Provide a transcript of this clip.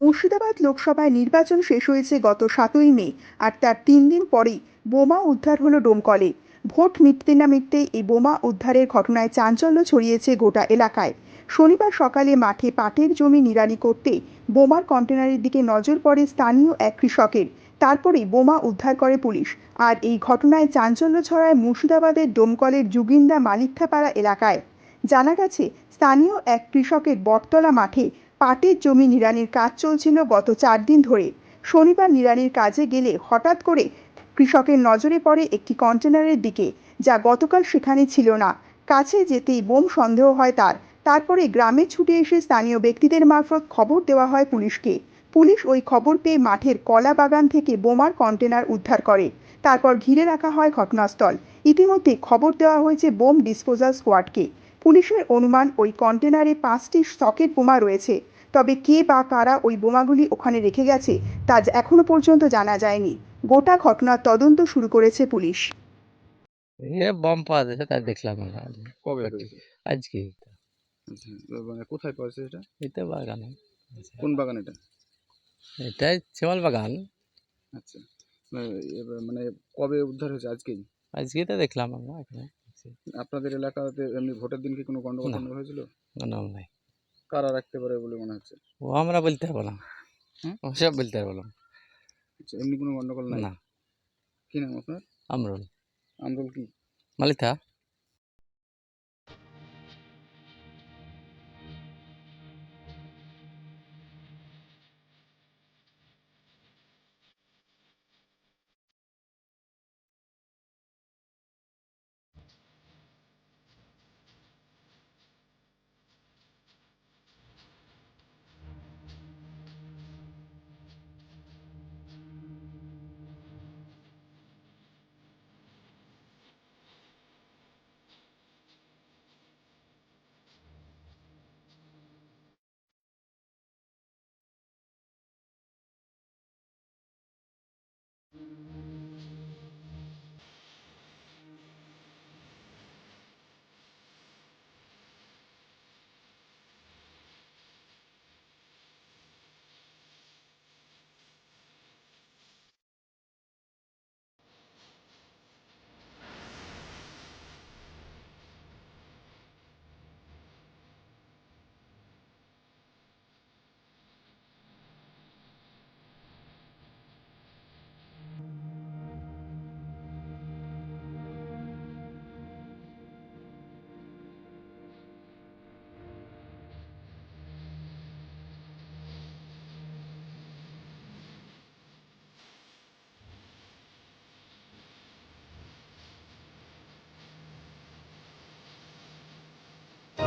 মুর্শিদাবাদ লোকসভায় নির্বাচন শেষ হয়েছে গত সাতই মে, আর তার তিন দিন পরেই বোমা উদ্ধার হলো ডোমকলে। ভোট মিটতে না মিটতেই এই বোমা উদ্ধারের ঘটনায় চাঞ্চল্য ছড়িয়েছে গোটা এলাকায়। শনিবার সকালে মাঠে পাটের জমি নিড়ানি করতে বোমার কন্টেনারের দিকে নজর পড়ে স্থানীয় এক কৃষকের। তারপরেই বোমা উদ্ধার করে পুলিশ। আর এই ঘটনায় চাঞ্চল্য ছড়ায় মুর্শিদাবাদের ডোমকলের জুগিন্দা মালিকথাপাড়া এলাকায়। জানা গেছে, স্থানীয় এক কৃষকের বটতলা মাঠে পাটের জমি নিড়ানির কাজ চলছিল গত চার দিন ধরে। শনিবার নিড়ানির কাজে গেলে হঠাৎ করে কৃষকের নজরে পড়ে একটি কন্টেনারের দিকে, যা গতকাল সেখানে ছিল না। কাছে যেতেই বোম সন্দেহ হয় তার। তারপরে গ্রামে ছুটে এসে স্থানীয় ব্যক্তিদের মারফত খবর দেওয়া হয় পুলিশকে। পুলিশ ওই খবর পেয়ে মাঠের কলা বাগান থেকে বোমার কন্টেনার উদ্ধার করে। তারপর ঘিরে রাখা হয় ঘটনাস্থল। ইতিমধ্যে খবর দেওয়া হয়েছে বোম ডিসপোজাল স্কোয়াডকে। পুলিশের অনুমান ওই কন্টেনারে পাঁচটি সকেট বোমা রয়েছে। তবে কে বা কারা ওই বোমাগুলি ওখানে রেখে গেছে তা এখনও পর্যন্ত জানা যায়নি। গোটা ঘটনার তদন্ত শুরু করেছে পুলিশ। এ বম পাওয়া দেখলাম আমরা কবে আজকে। আচ্ছা মানে কোথায় পাওয়া এটা? এটা বাগানে। কোন বাগান এটা? এটা শেওয়াল বাগান। আচ্ছা মানে এবার মানে কবে উদ্ধার হয়েছে? আজকেই? আজকে তো দেখলাম আমরা এখানে। আপনাদের এলাকাতে এমনি ভোটের দিন কি কোনো গন্ডগোল না। হয়েছিল? কোনো নাই। কারা রাখতে পারে বলে মনে হচ্ছে? ও আমরা বলতে পারব না। সব বলতে পারব না। আচ্ছা এমনি কোনো গন্ডগোল নাই? না। কি নাম আপনার? আমরুল। আমরুল কি? মালিথা